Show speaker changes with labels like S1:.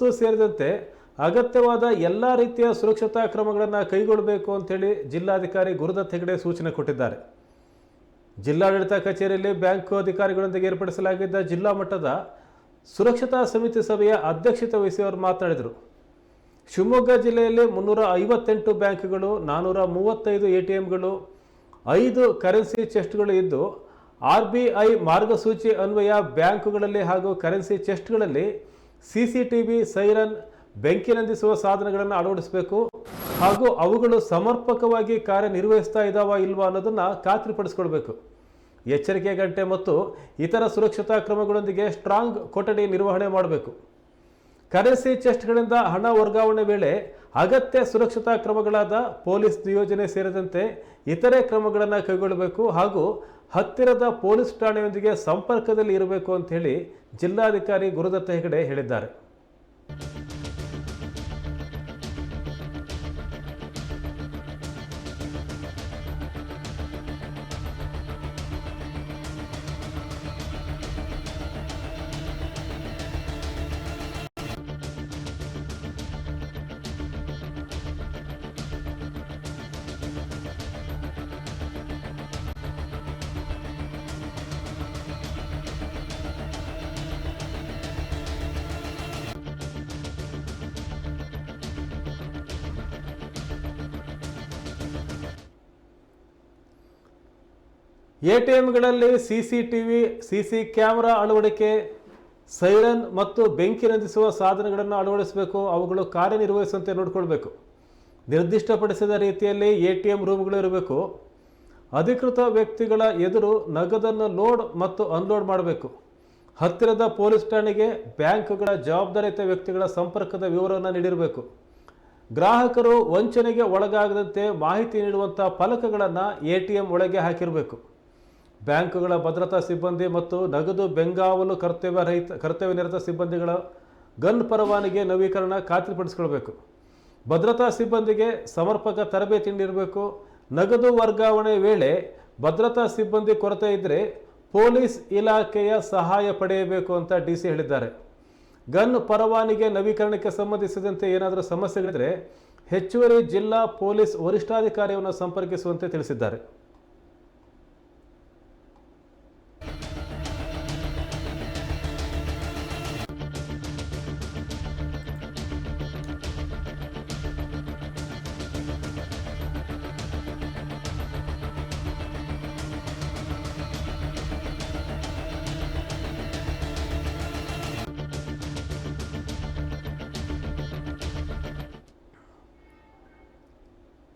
S1: ಸೇರಿದಂತೆ ಅಗತ್ಯವಾದ ಎಲ್ಲ ರೀತಿಯ ಸುರಕ್ಷತಾ ಕ್ರಮಗಳನ್ನು ಕೈಗೊಳ್ಳಬೇಕು ಅಂತೇಳಿ ಜಿಲ್ಲಾಧಿಕಾರಿ ಗುರುದತ್ ಹೆಗಡೆ ಸೂಚನೆ ಕೊಟ್ಟಿದ್ದಾರೆ. ಜಿಲ್ಲಾಡಳಿತ ಕಚೇರಿಯಲ್ಲಿ ಬ್ಯಾಂಕ್ ಅಧಿಕಾರಿಗಳೊಂದಿಗೆ ಏರ್ಪಡಿಸಲಾಗಿದ್ದ ಜಿಲ್ಲಾ ಮಟ್ಟದ ಸುರಕ್ಷತಾ ಸಮಿತಿ ಸಭೆಯ ಅಧ್ಯಕ್ಷತೆ ವಹಿಸಿ ಅವರು ಮಾತನಾಡಿದರು. ಶಿವಮೊಗ್ಗ ಜಿಲ್ಲೆಯಲ್ಲಿ ಮುನ್ನೂರ ಐವತ್ತೆಂಟು ಬ್ಯಾಂಕ್ಗಳು ನಾನ್ನೂರ ಮೂವತ್ತೈದು ಎ ಟಿ ಎಂಗಳು ಐದು ಕರೆನ್ಸಿ ಚೆಸ್ಟ್ಗಳು ಇದ್ದು, ಆರ್ ಬಿ ಐ ಮಾರ್ಗಸೂಚಿ ಅನ್ವಯ ಬ್ಯಾಂಕುಗಳಲ್ಲಿ ಹಾಗೂ currency ಚೆಸ್ಟ್ಗಳಲ್ಲಿ C C T V siren ಬೆಂಕಿ ನಂದಿಸುವ ಸಾಧನಗಳನ್ನು ಅಳವಡಿಸಬೇಕು ಹಾಗೂ ಅವುಗಳು ಸಮರ್ಪಕವಾಗಿ ಕಾರ್ಯನಿರ್ವಹಿಸ್ತಾ ಇದ್ದಾವ ಇಲ್ವಾ ಅನ್ನೋದನ್ನು ಖಾತ್ರಿಪಡಿಸ್ಕೊಳ್ಬೇಕು. ಎಚ್ಚರಿಕೆ ಗಂಟೆ ಮತ್ತು ಇತರ ಸುರಕ್ಷತಾ ಕ್ರಮಗಳೊಂದಿಗೆ ಸ್ಟ್ರಾಂಗ್ ಕೊಠಡಿ ನಿರ್ವಹಣೆ ಮಾಡಬೇಕು. ಕರೆನ್ಸಿ ಚೆಸ್ಟ್ಗಳಿಂದ ಹಣ ವರ್ಗಾವಣೆ ವೇಳೆ ಅಗತ್ಯ ಸುರಕ್ಷತಾ ಕ್ರಮಗಳಾದ ಪೊಲೀಸ್ ನಿಯೋಜನೆ ಸೇರಿದಂತೆ ಇತರೆ ಕ್ರಮಗಳನ್ನು ಕೈಗೊಳ್ಳಬೇಕು ಹಾಗೂ ಹತ್ತಿರದ ಪೊಲೀಸ್ ಠಾಣೆಯೊಂದಿಗೆ ಸಂಪರ್ಕದಲ್ಲಿ ಇರಬೇಕು ಅಂತ ಹೇಳಿ ಜಿಲ್ಲಾಧಿಕಾರಿ ಗುರುದತ್ತ ಹೆಗಡೆ ಹೇಳಿದ್ದಾರೆ. A T ಎಂಗಳಲ್ಲಿ C C T V, C camera ಅಳವಡಿಕೆ, ಸೈರನ್ ಮತ್ತು ಬೆಂಕಿ ನಂದಿಸುವ ಸಾಧನಗಳನ್ನು ಅಳವಡಿಸಬೇಕು, ಅವುಗಳು ಕಾರ್ಯನಿರ್ವಹಿಸುವಂತೆ ನೋಡಿಕೊಳ್ಬೇಕು. ನಿರ್ದಿಷ್ಟಪಡಿಸಿದ ರೀತಿಯಲ್ಲಿ ಎ ಟಿ ಎಂ ರೂಮ್ಗಳು ಇರಬೇಕು. ಅಧಿಕೃತ ವ್ಯಕ್ತಿಗಳ ಎದುರು ನಗದನ್ನು ಲೋಡ್ ಮತ್ತು ಅನ್ಲೋಡ್ ಮಾಡಬೇಕು. ಹತ್ತಿರದ ಪೊಲೀಸ್ ಠಾಣೆಗೆ ಬ್ಯಾಂಕ್ಗಳ ಜವಾಬ್ದಾರಿಯುತ ವ್ಯಕ್ತಿಗಳ ಸಂಪರ್ಕದ ವಿವರವನ್ನು ನೀಡಿರಬೇಕು. ಗ್ರಾಹಕರು ವಂಚನೆಗೆ ಒಳಗಾಗದಂತೆ ಮಾಹಿತಿ ನೀಡುವಂಥ ಫಲಕಗಳನ್ನು ಎ ಟಿ ಎಂ ಒಳಗೆ ಹಾಕಿರಬೇಕು. ಬ್ಯಾಂಕುಗಳ ಭದ್ರತಾ ಸಿಬ್ಬಂದಿ ಮತ್ತು ನಗದು ಬೆಂಗಾವಲು ಕರ್ತವ್ಯ ರಹಿತ ಕರ್ತವ್ಯ ನಿರತ ಸಿಬ್ಬಂದಿಗಳ ಗನ್ ಪರವಾನಿಗೆ ನವೀಕರಣ ಖಾತ್ರಿಪಡಿಸಿಕೊಳ್ಬೇಕು. ಭದ್ರತಾ ಸಿಬ್ಬಂದಿಗೆ ಸಮರ್ಪಕ ತರಬೇತಿ ನೀಡಬೇಕು. ನಗದು ವರ್ಗಾವಣೆ ವೇಳೆ ಭದ್ರತಾ ಸಿಬ್ಬಂದಿ ಕೊರತೆ ಇದ್ದರೆ ಪೊಲೀಸ್ ಇಲಾಖೆಯ ಸಹಾಯ ಪಡೆಯಬೇಕು ಅಂತ ಡಿ ಸಿ ಹೇಳಿದ್ದಾರೆ. ಗನ್ ಪರವಾನಿಗೆ ನವೀಕರಣಕ್ಕೆ ಸಂಬಂಧಿಸಿದಂತೆ ಏನಾದರೂ ಸಮಸ್ಯೆಗಳಿದ್ದರೆ ಹೆಚ್ಚುವರಿ ಜಿಲ್ಲಾ ಪೊಲೀಸ್ ವರಿಷ್ಠಾಧಿಕಾರಿಯನ್ನು ಸಂಪರ್ಕಿಸುವಂತೆ ತಿಳಿಸಿದ್ದಾರೆ.